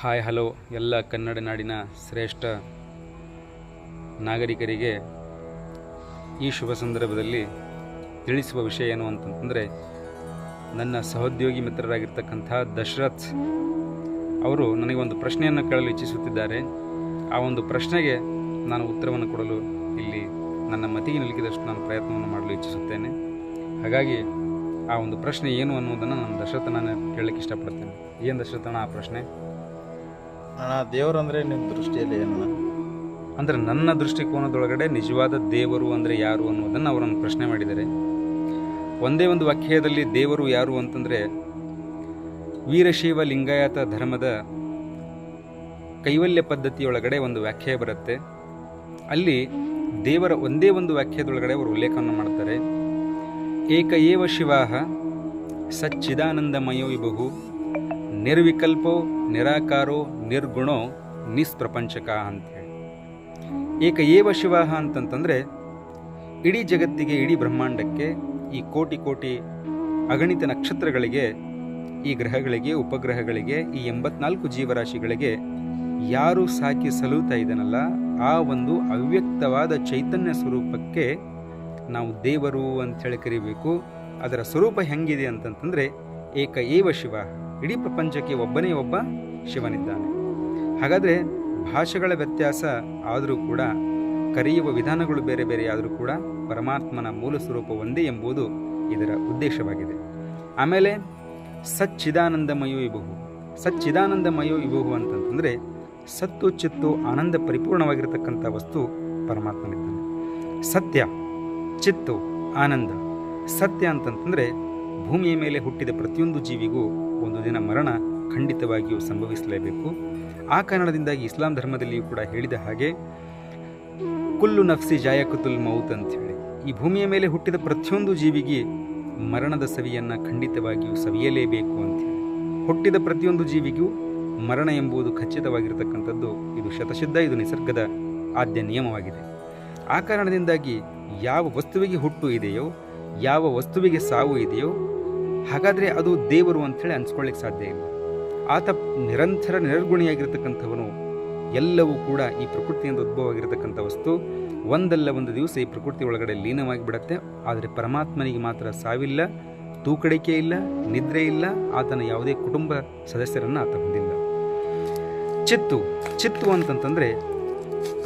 Hi, hello, ಎಲ್ಲ ಕನ್ನಡ ನಾಡಿನ ಶ್ರೇಷ್ಠ ನಾಗರಿಕರಿಗೆ ಈ ಶುಭ ಸಂದರ್ಭದಲ್ಲಿ ತಿಳಿಸುವ ವಿಷಯ ಏನು ಅಂತಂತಂದರೆ, ನನ್ನ ಸಹೋದ್ಯೋಗಿ ಮಿತ್ರರಾಗಿರ್ತಕ್ಕಂಥ ದಶರಥ್ ಅವರು ನನಗೆ ಒಂದು ಪ್ರಶ್ನೆಯನ್ನು ಕೇಳಲು ಇಚ್ಛಿಸುತ್ತಿದ್ದಾರೆ. ಆ ಒಂದು ಪ್ರಶ್ನೆಗೆ ನಾನು ಉತ್ತರವನ್ನು ಕೊಡಲು ಇಲ್ಲಿ ನನ್ನ ಮತಿಗೆ ನಿಲುಕಿದಷ್ಟು ನಾನು ಪ್ರಯತ್ನವನ್ನು ಮಾಡಲು ಇಚ್ಛಿಸುತ್ತೇನೆ. ಹಾಗಾಗಿ ಆ ಒಂದು ಪ್ರಶ್ನೆ ಏನು ಅನ್ನೋದನ್ನು ನಾನು ದಶರಥನ ಕೇಳಲಿಕ್ಕೆ ಇಷ್ಟಪಡ್ತೇನೆ. ಏನು ದಶರಥನ ಆ ಪ್ರಶ್ನೆ? ಅಣ್ಣ ಅಂದರೆ ನಿಮ್ಮ ದೃಷ್ಟಿಯಲ್ಲಿ ಏನಣ್ಣ? ಅಂದರೆ ನನ್ನ ದೃಷ್ಟಿಕೋನದೊಳಗಡೆ ನಿಜವಾದ ದೇವರು ಅಂದರೆ ಯಾರು ಅನ್ನೋದನ್ನು ಅವರನ್ನು ಪ್ರಶ್ನೆ ಮಾಡಿದ್ದಾರೆ. ಒಂದೇ ಒಂದು ವಾಕ್ಯದಲ್ಲಿ ದೇವರು ಯಾರು ಅಂತಂದರೆ, ವೀರಶೈವ ಲಿಂಗಾಯತ ಧರ್ಮದ ಕೈವಲ್ಯ ಪದ್ಧತಿಯೊಳಗಡೆ ಒಂದು ವ್ಯಾಖ್ಯೆ ಬರುತ್ತೆ. ಅಲ್ಲಿ ದೇವರ ಒಂದೇ ಒಂದು ವ್ಯಾಖ್ಯದೊಳಗಡೆ ಅವರು ಉಲ್ಲೇಖವನ್ನು ಮಾಡ್ತಾರೆ. ಏಕ ಏವ ಶಿವಾಹ ಸಚ್ಚಿದಾನಂದಮಯೋ ವಿಭು ನಿರ್ವಿಕಲ್ಪೋ, ನಿರಾಕಾರೋ, ನಿರ್ಗುಣೋ, ನಿಸ್ಪ್ರಪಂಚಕ ಅಂಥೇಳಿ ಏಕ ಏವ ಶಿವ ಅಂತಂತಂದರೆ ಇಡೀ ಜಗತ್ತಿಗೆ, ಇಡೀ ಬ್ರಹ್ಮಾಂಡಕ್ಕೆ ಈ ಕೋಟಿ ಕೋಟಿ ಅಗಣಿತ ನಕ್ಷತ್ರಗಳಿಗೆ, ಈ ಗ್ರಹಗಳಿಗೆ, ಉಪಗ್ರಹಗಳಿಗೆ, ಈ ಎಂಬತ್ನಾಲ್ಕು ಜೀವರಾಶಿಗಳಿಗೆ ಯಾರು ಸಾಕಿ ಸಲುತಾ ಇದ್ದಾನಲ್ಲ, ಆ ಒಂದು ಅವ್ಯಕ್ತವಾದ ಚೈತನ್ಯ ಸ್ವರೂಪಕ್ಕೆ ನಾವು ದೇವರು ಅಂಥೇಳಿ ಕರಿಬೇಕು. ಅದರ ಸ್ವರೂಪ ಹೆಂಗಿದೆ ಅಂತಂತಂದರೆ ಏಕ ಏವ ಶಿವ ಇಡೀ ಪ್ರಪಂಚಕ್ಕೆ ಒಬ್ಬನೇ ಒಬ್ಬ ಶಿವನಿದ್ದಾನೆ. ಹಾಗಾದರೆ ಭಾಷೆಗಳ ವ್ಯತ್ಯಾಸ ಆದರೂ ಕೂಡ, ಕರೆಯುವ ವಿಧಾನಗಳು ಬೇರೆ ಬೇರೆ ಆದರೂ ಕೂಡ ಪರಮಾತ್ಮನ ಮೂಲ ಸ್ವರೂಪ ಒಂದೇ ಎಂಬುದು ಇದರ ಉದ್ದೇಶವಾಗಿದೆ. ಆಮೇಲೆ ಸಚ್ಚಿದಾನಂದಮಯೋ ಇಬಹು ಸಚ್ಚಿದಾನಂದಮಯೋ ಇಬಹು ಅಂತಂತಂದರೆ ಸತ್ತು ಚಿತ್ತು ಆನಂದ ಪರಿಪೂರ್ಣವಾಗಿರತಕ್ಕಂಥ ವಸ್ತು ಪರಮಾತ್ಮನಿದ್ದಾನೆ. ಸತ್ಯ, ಚಿತ್ತು, ಆನಂದ. ಸತ್ಯ ಅಂತಂತಂದರೆ ಭೂಮಿಯ ಮೇಲೆ ಹುಟ್ಟಿದ ಪ್ರತಿಯೊಂದು ಜೀವಿಗೂ ಒಂದು ದಿನ ಮರಣ ಖಂಡಿತವಾಗಿಯೂ ಸಂಭವಿಸಲೇಬೇಕು. ಆ ಕಾರಣದಿಂದಾಗಿ ಇಸ್ಲಾಂ ಧರ್ಮದಲ್ಲಿಯೂ ಕೂಡ ಹೇಳಿದ ಹಾಗೆ, ಕುಲ್ಲು ನಫ್ಸಿ ಜಾಯಕುತುಲ್ ಮೌತ್ ಅಂಥೇಳಿ ಈ ಭೂಮಿಯ ಮೇಲೆ ಹುಟ್ಟಿದ ಪ್ರತಿಯೊಂದು ಜೀವಿಗೆ ಮರಣದ ಸವಿಯನ್ನು ಖಂಡಿತವಾಗಿಯೂ ಸವಿಯಲೇಬೇಕು ಅಂಥೇಳಿ ಹುಟ್ಟಿದ ಪ್ರತಿಯೊಂದು ಜೀವಿಗೂ ಮರಣ ಎಂಬುದು ಖಚಿತವಾಗಿರತಕ್ಕಂಥದ್ದು ಇದು ಶತಸಿದ್ಧ ಇದು ನಿಸರ್ಗದ ಆದ್ಯ ನಿಯಮವಾಗಿದೆ. ಆ ಕಾರಣದಿಂದಾಗಿ ಯಾವ ವಸ್ತುವಿಗೆ ಹುಟ್ಟು ಇದೆಯೋ, ಯಾವ ವಸ್ತುವಿಗೆ ಸಾವು ಇದೆಯೋ ಹಾಗಾದರೆ ಅದು ದೇವರು ಅಂಥೇಳಿ ಅನ್ಸ್ಕೊಳ್ಳಿಕ್ಕೆ ಸಾಧ್ಯ ಇಲ್ಲ. ಆತ ನಿರಂತರ ನಿರ್ಗುಣಿಯಾಗಿರ್ತಕ್ಕಂಥವನು, ಎಲ್ಲವೂ ಕೂಡ ಈ ಪ್ರಕೃತಿಯಿಂದ ಉದ್ಭವವಾಗಿರತಕ್ಕಂಥ ವಸ್ತು. ಒಂದಲ್ಲ ಒಂದು ದಿವಸ ಈ ಪ್ರಕೃತಿ ಒಳಗಡೆ ಲೀನವಾಗಿ ಬಿಡುತ್ತೆ. ಆದರೆ ಪರಮಾತ್ಮನಿಗೆ ಮಾತ್ರ ಸಾವಿಲ್ಲ, ತೂಕಡಿಕೆ ಇಲ್ಲ, ನಿದ್ರೆ ಇಲ್ಲ, ಆತನ ಯಾವುದೇ ಕುಟುಂಬ ಸದಸ್ಯರನ್ನು ಆತ ಹೊಂದಿಲ್ಲ. ಚಿತ್ತು ಚಿತ್ತು ಅಂತಂತಂದರೆ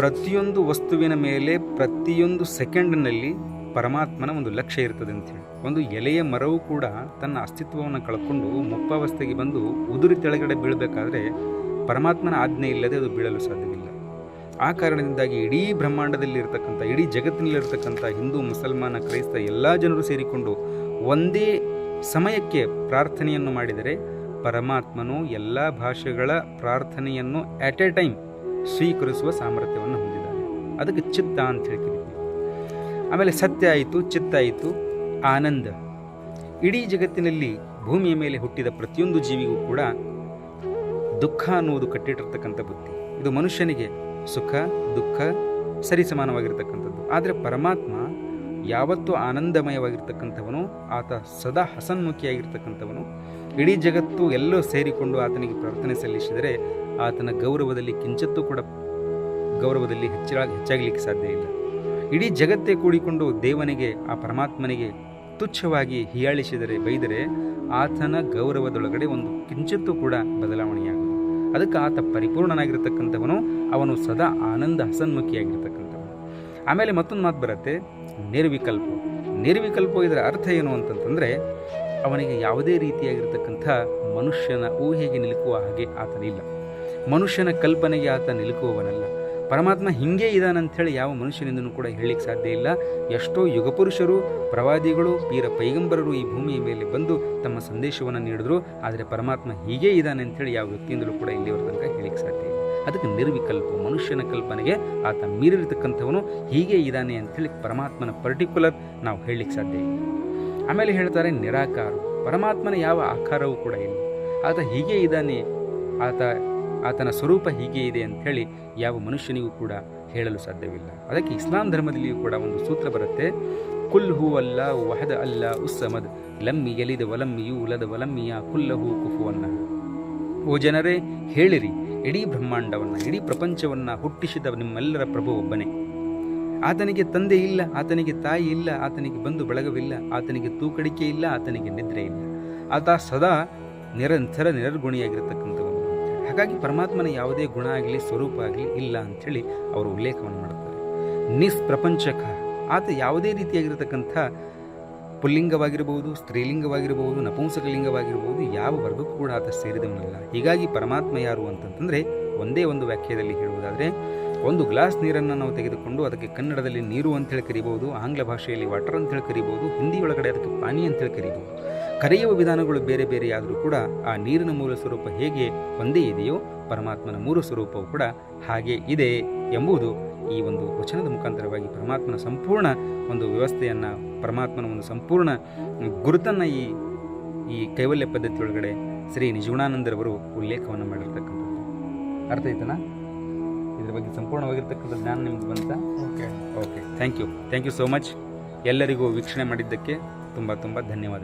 ಪ್ರತಿಯೊಂದು ವಸ್ತುವಿನ ಮೇಲೆ ಪ್ರತಿಯೊಂದು ಸೆಕೆಂಡ್ನಲ್ಲಿ ಪರಮಾತ್ಮನ ಒಂದು ಲಕ್ಷ್ಯ ಇರ್ತದೆ ಹೇಳಿ. ಒಂದು ಎಲೆಯ ಮರವು ಕೂಡ ತನ್ನ ಅಸ್ತಿತ್ವವನ್ನು ಕಳ್ಕೊಂಡು ಮುಪ್ಪಾವಸ್ಥೆಗೆ ಬಂದು ಉದುರಿ ತೆಳಗಡೆ ಬೀಳಬೇಕಾದ್ರೆ ಪರಮಾತ್ಮನ ಆಜ್ಞೆ ಇಲ್ಲದೆ ಅದು ಬೀಳಲು ಸಾಧ್ಯವಿಲ್ಲ. ಆ ಕಾರಣದಿಂದಾಗಿ ಇಡೀ ಬ್ರಹ್ಮಾಂಡದಲ್ಲಿ ಇರತಕ್ಕಂಥ ಇಡೀ ಜಗತ್ತಿನಲ್ಲಿರ್ತಕ್ಕಂಥ ಹಿಂದೂ, ಮುಸಲ್ಮಾನ, ಕ್ರೈಸ್ತ ಎಲ್ಲ ಜನರು ಸೇರಿಕೊಂಡು ಒಂದೇ ಸಮಯಕ್ಕೆ ಪ್ರಾರ್ಥನೆಯನ್ನು ಮಾಡಿದರೆ ಪರಮಾತ್ಮನು ಎಲ್ಲ ಭಾಷೆಗಳ ಪ್ರಾರ್ಥನೆಯನ್ನು ಅಟ್ ಎ ಟೈಮ್ ಸ್ವೀಕರಿಸುವ ಸಾಮರ್ಥ್ಯವನ್ನು ಹೊಂದಿದ್ದಾನೆ. ಅದಕ್ಕೆ ಚಿತ್ತ ಅಂತ ಹೇಳಿ ಕರಿತೀವಿ ಆಮೇಲೆ ಸತ್ಯ ಆಯಿತು, ಚಿತ್ತ ಆಯಿತು, ಆನಂದ. ಇಡೀ ಜಗತ್ತಿನಲ್ಲಿ ಭೂಮಿಯ ಮೇಲೆ ಹುಟ್ಟಿದ ಪ್ರತಿಯೊಂದು ಜೀವಿಗೂ ಕೂಡ ದುಃಖ ಅನ್ನುವುದು ಕಟ್ಟಿಟ್ಟಿರ್ತಕ್ಕಂಥ ಬುದ್ಧಿ. ಇದು ಮನುಷ್ಯನಿಗೆ ಸುಖ, ದುಃಖ ಸರಿಸಮಾನವಾಗಿರ್ತಕ್ಕಂಥದ್ದು ಆದರೆ ಪರಮಾತ್ಮ ಯಾವತ್ತೂ ಆನಂದಮಯವಾಗಿರ್ತಕ್ಕಂಥವನು, ಆತ ಸದಾ ಹಸನ್ಮುಖಿಯಾಗಿರ್ತಕ್ಕಂಥವನು. ಇಡೀ ಜಗತ್ತು ಎಲ್ಲೋ ಸೇರಿಕೊಂಡು ಆತನಿಗೆ ಪ್ರಾರ್ಥನೆ ಸಲ್ಲಿಸಿದರೆ ಆತನ ಗೌರವದಲ್ಲಿ ಕಿಂಚತ್ತೂ ಕೂಡ ಗೌರವದಲ್ಲಿ ಹೆಚ್ಚಾಗಿ ಹೆಚ್ಚಾಗಲಿಕ್ಕೆ ಸಾಧ್ಯ ಇಲ್ಲ. ಇಡೀ ಜಗತ್ತೇ ಕೂಡಿಕೊಂಡು ದೇವನಿಗೆ, ಆ ಪರಮಾತ್ಮನಿಗೆ ತುಚ್ಛವಾಗಿ ಹೀಯಾಳಿಸಿದರೆ ಬೈದರೆ ಆತನ ಗೌರವದೊಳಗಡೆ ಒಂದು ಕಿಂಚಿತ್ತು ಕೂಡ ಬದಲಾವಣೆಯಾಗುವುದು ಅದಕ್ಕೆ ಆತ ಪರಿಪೂರ್ಣನಾಗಿರ್ತಕ್ಕಂಥವನು, ಅವನು ಸದಾ ಆನಂದ ಹಸನ್ಮುಖಿಯಾಗಿರ್ತಕ್ಕಂಥವನು. ಆಮೇಲೆ ಮತ್ತೊಂದು ಮಾತು ಬರುತ್ತೆ ನಿರ್ವಿಕಲ್ಪ ನಿರ್ವಿಕಲ್ಪ ಇದರ ಅರ್ಥ ಏನು ಅಂತಂತಂದರೆ, ಅವನಿಗೆ ಯಾವುದೇ ರೀತಿಯಾಗಿರ್ತಕ್ಕಂಥ ಮನುಷ್ಯನ ಊಹೆಗೆ ನಿಲುಕುವ ಹಾಗೆ ಆತನಿಲ್ಲ. ಮನುಷ್ಯನ ಕಲ್ಪನೆಗೆ ಆತ ನಿಲುಕುವವನಲ್ಲ. ಪರಮಾತ್ಮ ಹಿಂಗೆ ಇದಾನಂಥೇಳಿ ಯಾವ ಮನುಷ್ಯನಿಂದನೂ ಕೂಡ ಹೇಳಲಿಕ್ಕೆ ಸಾಧ್ಯ ಇಲ್ಲ. ಎಷ್ಟೋ ಯುಗಪುರುಷರು, ಪ್ರವಾದಿಗಳು ವೀರ ಪೈಗಂಬರರು ಈ ಭೂಮಿಯ ಮೇಲೆ ಬಂದು ತಮ್ಮ ಸಂದೇಶವನ್ನು ನೀಡಿದ್ರು. ಆದರೆ ಪರಮಾತ್ಮ ಹೀಗೆ ಇದ್ದಾನೆ ಅಂಥೇಳಿ ಯಾವ ವ್ಯಕ್ತಿಯಿಂದಲೂ ಕೂಡ ಇಲ್ಲಿವರ ತನಕ ಹೇಳಲಿಕ್ಕೆ ಸಾಧ್ಯ ಇಲ್ಲ. ಅದಕ್ಕೆ ನಿರ್ವಿಕಲ್ಪ, ಮನುಷ್ಯನ ಕಲ್ಪನೆಗೆ ಆತ ಮೀರಿರ್ತಕ್ಕಂಥವನು ಹೀಗೆ ಇದ್ದಾನೆ ಅಂಥೇಳಿ ಪರಮಾತ್ಮನ ಪರ್ಟಿಕ್ಯುಲರ್ ನಾವು ಹೇಳಲಿಕ್ಕೆ ಸಾಧ್ಯ ಇಲ್ಲ. ಆಮೇಲೆ ಹೇಳ್ತಾರೆ ನಿರಾಕಾರ. ಪರಮಾತ್ಮನ ಯಾವ ಆಕಾರವೂ ಕೂಡ ಇಲ್ಲ. ಆತ ಹೀಗೆ ಇದ್ದಾನೆ ಆತ ಆತನ ಸ್ವರೂಪ ಹೀಗೆ ಇದೆ ಅಂಥೇಳಿ ಯಾವ ಮನುಷ್ಯನಿಗೂ ಕೂಡ ಹೇಳಲು ಸಾಧ್ಯವಿಲ್ಲ. ಅದಕ್ಕೆ ಇಸ್ಲಾಂ ಧರ್ಮದಲ್ಲಿಯೂ ಕೂಡ ಒಂದು ಸೂತ್ರ ಬರುತ್ತೆ, ಕುಲ್ ಹೂ ಅಲ್ಲ ವಹದ ಅಲ್ಲ ಉಸ್ಸಮದ್ ಲಮ್ಮಿ ಎಲಿದ ವಲಮ್ಮಿಯು ಉಲದ ವಲಮ್ಮಿಯ ಕುಲ್ಲ ಹೂ ಕುಫುವನ್ನ ಓ ಜನರೇ, ಹೇಳಿರಿ, ಇಡೀ ಬ್ರಹ್ಮಾಂಡವನ್ನು, ಇಡೀ ಪ್ರಪಂಚವನ್ನು ಹುಟ್ಟಿಸಿದ ನಿಮ್ಮೆಲ್ಲರ ಪ್ರಭು ಒಬ್ಬನೇ ಆತನಿಗೆ ತಂದೆ ಇಲ್ಲ, ಆತನಿಗೆ ತಾಯಿ ಇಲ್ಲ, ಆತನಿಗೆ ಬಂಧು ಬಳಗವಿಲ್ಲ, ಆತನಿಗೆ ತೂಕಡಿಕೆ ಇಲ್ಲ, ಆತನಿಗೆ ನಿದ್ರೆ ಇಲ್ಲ. ಆತ ಸದಾ ನಿರಂತರ ನಿರರ್ಗುಣಿಯಾಗಿರತಕ್ಕಂಥ. ಹಾಗಾಗಿ ಪರಮಾತ್ಮನ ಯಾವುದೇ ಗುಣ ಆಗಲಿ, ಸ್ವರೂಪ ಆಗಲಿ ಇಲ್ಲ ಅಂಥೇಳಿ ಅವರು ಉಲ್ಲೇಖವನ್ನು ಮಾಡ್ತಾರೆ ನಿಸ್ಪ್ರಪಂಚಕ, ಆತ ಯಾವುದೇ ರೀತಿಯಾಗಿರತಕ್ಕಂಥ ಪುಲ್ಲಿಂಗವಾಗಿರಬಹುದು ಸ್ತ್ರೀಲಿಂಗವಾಗಿರಬಹುದು ನಪುಂಸಕಲಿಂಗವಾಗಿರಬಹುದು ಯಾವ ವರ್ಗಕ್ಕೂ ಕೂಡ ಆತ ಸೇರಿದವನಲ್ಲ. ಹೀಗಾಗಿ ಪರಮಾತ್ಮ ಯಾರು ಅಂತಂತಂದರೆ ಒಂದೇ ಒಂದು ವ್ಯಾಖ್ಯೆಯಲ್ಲಿ ಹೇಳುವುದಾದರೆ, ಒಂದು ಗ್ಲಾಸ್ ನೀರನ್ನು ನಾವು ತೆಗೆದುಕೊಂಡು ಅದಕ್ಕೆ ಕನ್ನಡದಲ್ಲಿ ನೀರು ಅಂತೇಳಿ ಕರಿಬೋದು, ಆಂಗ್ಲ ಭಾಷೆಯಲ್ಲಿ ವಾಟರ್ ಅಂತೇಳಿ ಕರಿಬೋದು ಹಿಂದಿ ಒಳಗಡೆ ಅದಕ್ಕೆ ಪಾನಿ ಅಂತೇಳಿ ಕರಿಬಹುದು ಕರೆಯುವ ವಿಧಾನಗಳು ಬೇರೆ ಬೇರೆಯಾದರೂ ಕೂಡ ಆ ನೀರಿನ ಮೂಲ ಸ್ವರೂಪ ಹೇಗೆ ಒಂದೇ ಇದೆಯೋ ಪರಮಾತ್ಮನ ಮೂಲ ಸ್ವರೂಪವು ಕೂಡ ಹಾಗೆ ಇದೆ ಎಂಬುದು ಈ ಒಂದು ವಚನದ ಮುಖಾಂತರವಾಗಿ ಪರಮಾತ್ಮನ ಸಂಪೂರ್ಣ ಒಂದು ವ್ಯವಸ್ಥೆಯನ್ನು ಪರಮಾತ್ಮನ ಒಂದು ಸಂಪೂರ್ಣ ಗುರುತನ್ನು ಈ ಈ ಕೈವಲ್ಯ ಪದ್ಧತಿಯೊಳಗಡೆ ಶ್ರೀ ನಿಜಗುಣಾನಂದರವರು ಉಲ್ಲೇಖವನ್ನು ಮಾಡಿರ್ತಕ್ಕಂಥದ್ದು. ಅರ್ಥ ಆಯ್ತನಾ? ಇದ್ರ ಬಗ್ಗೆ ಸಂಪೂರ್ಣವಾಗಿರ್ತಕ್ಕಂಥ ಜ್ಞಾನ ನಿಮ್ಗೆ ಬಂತ? Okay okay thank you thank you so much ಎಲ್ಲರಿಗೂ ವೀಕ್ಷಣೆ ಮಾಡಿದ್ದಕ್ಕೆ ತುಂಬ ತುಂಬ ಧನ್ಯವಾದ